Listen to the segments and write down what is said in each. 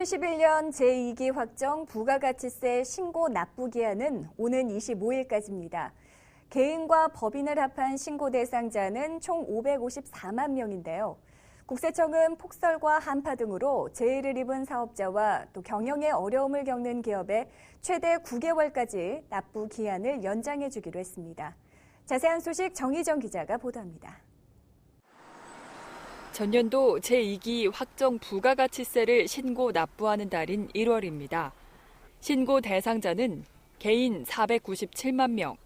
2021년 제2기 확정 부가가치세 신고 납부 기한은 오는 25일까지입니다. 개인과 법인을 합한 신고 대상자는 총 554만 명인데요. 국세청은 폭설과 한파 등으로 재해를 입은 사업자와 또 경영에 어려움을 겪는 기업에 최대 9개월까지 납부 기한을 연장해 주기로 했습니다. 자세한 소식 정희정 기자가 보도합니다. 전년도 제2기 확정 부가가치세를 신고 납부하는 달인 1월입니다. 신고 대상자는 개인 497만 명,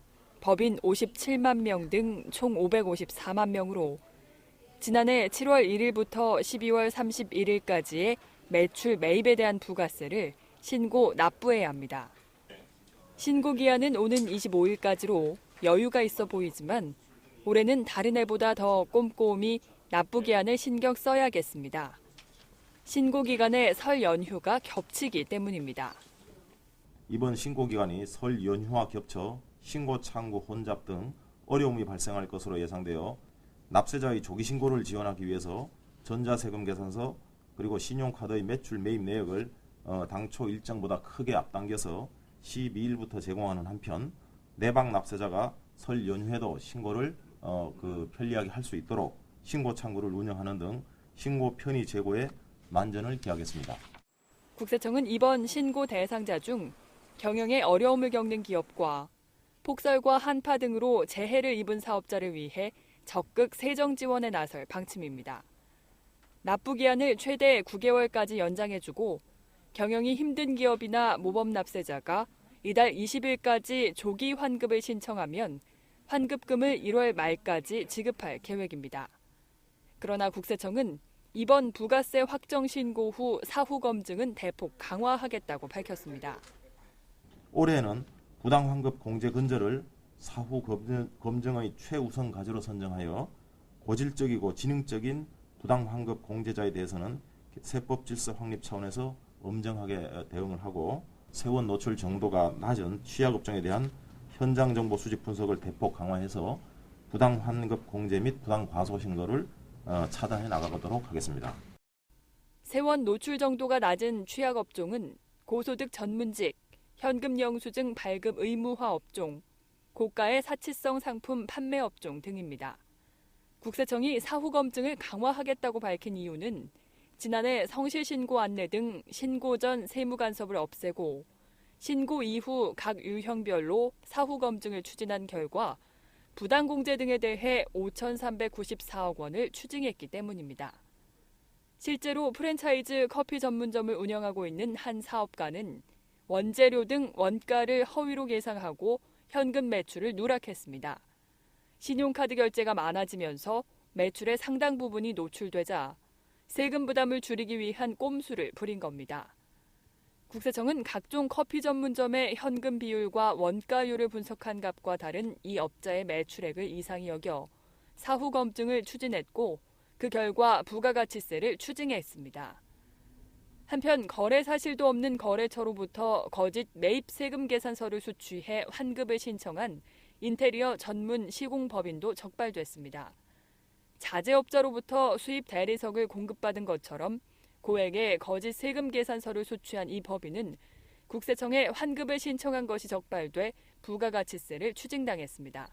법인 57만 명 등 총 554만 명으로 지난해 7월 1일부터 12월 31일까지의 매출 매입에 대한 부가세를 신고 납부해야 합니다. 신고 기한은 오는 25일까지로 여유가 있어 보이지만 올해는 다른 해보다 더 꼼꼼히 납부 기한을 신경 써야겠습니다. 신고 기간에 설 연휴가 겹치기 때문입니다. 이번 신고 기간이 설 연휴와 겹쳐 신고 창구 혼잡 등 어려움이 발생할 것으로 예상되어 납세자의 조기 신고를 지원하기 위해서 전자세금 계산서 그리고 신용카드의 매출 매입 내역을 어, 당초 일정보다 크게 앞당겨서 12일부터 제공하는 한편 내방 납세자가 설 연휴에도 신고를 어, 그 편리하게 할 수 있도록 신고 창구를 운영하는 등 신고 편의 제고에 만전을 기하겠습니다. 국세청은 이번 신고 대상자 중 경영에 어려움을 겪는 기업과 폭설과 한파 등으로 재해를 입은 사업자를 위해 적극 세정 지원에 나설 방침입니다. 납부 기한을 최대 9개월까지 연장해주고 경영이 힘든 기업이나 모범 납세자가 이달 20일까지 조기 환급을 신청하면 환급금을 1월 말까지 지급할 계획입니다. 그러나 국세청은 이번 부가세 확정 신고 후 사후 검증은 대폭 강화하겠다고 밝혔습니다. 올해는 부당 환급 공제 근저를 사후 검증, 의 최우선 과제로 선정하여 고질적이고 지능적인 부당 환급 공제자에 대해서는 세법 질서 확립 차원에서 엄정하게 대응을 하고 세원 노출 정도가 낮은 취약 업종에 대한 현장 정보 수집 분석을 대폭 강화해서 부당 환급 공제 및 부당 과소 신고를 어, 차단해 나가도록 하겠습니다. 세원 노출 정도가 낮은 취약 업종은 고소득 전문직, 현금 영수증 발급 의무화 업종, 고가의 사치성 상품 판매 업종 등입니다. 국세청이 사후 검증을 강화하겠다고 밝힌 이유는 지난해 성실 신고 안내 등 신고 전 세무 간섭을 없애고 신고 이후 각 유형별로 사후 검증을 추진한 결과 부당공제 등에 대해 5,394억 원을 추징했기 때문입니다. 실제로 프랜차이즈 커피 전문점을 운영하고 있는 한 사업가는 원재료 등 원가를 허위로 계상하고 현금 매출을 누락했습니다. 신용카드 결제가 많아지면서 매출의 상당 부분이 노출되자 세금 부담을 줄이기 위한 꼼수를 부린 겁니다. 국세청은 각종 커피 전문점의 현금 비율과 원가율을 분석한 값과 다른 이 업자의 매출액을 이상히 여겨 사후 검증을 추진했고 그 결과 부가가치세를 추징했습니다. 한편 거래 사실도 없는 거래처로부터 거짓 매입 세금 계산서를 수취해 환급을 신청한 인테리어 전문 시공법인도 적발됐습니다. 자재업자로부터 수입 대리석을 공급받은 것처럼 고액의 거짓 세금 계산서를 소취한 이 법인은 국세청에 환급을 신청한 것이 적발돼 부가가치세를 추징당했습니다.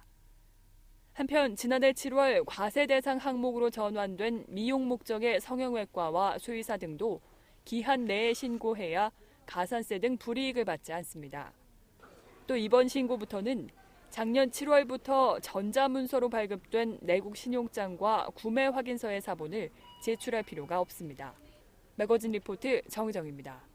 한편 지난해 7월 과세 대상 항목으로 전환된 미용 목적의 성형외과와 수의사 등도 기한 내에 신고해야 가산세 등 불이익을 받지 않습니다. 또 이번 신고부터는 작년 7월부터 전자문서로 발급된 내국 신용장과 구매 확인서의 사본을 제출할 필요가 없습니다. 매거진 리포트 정의정입니다.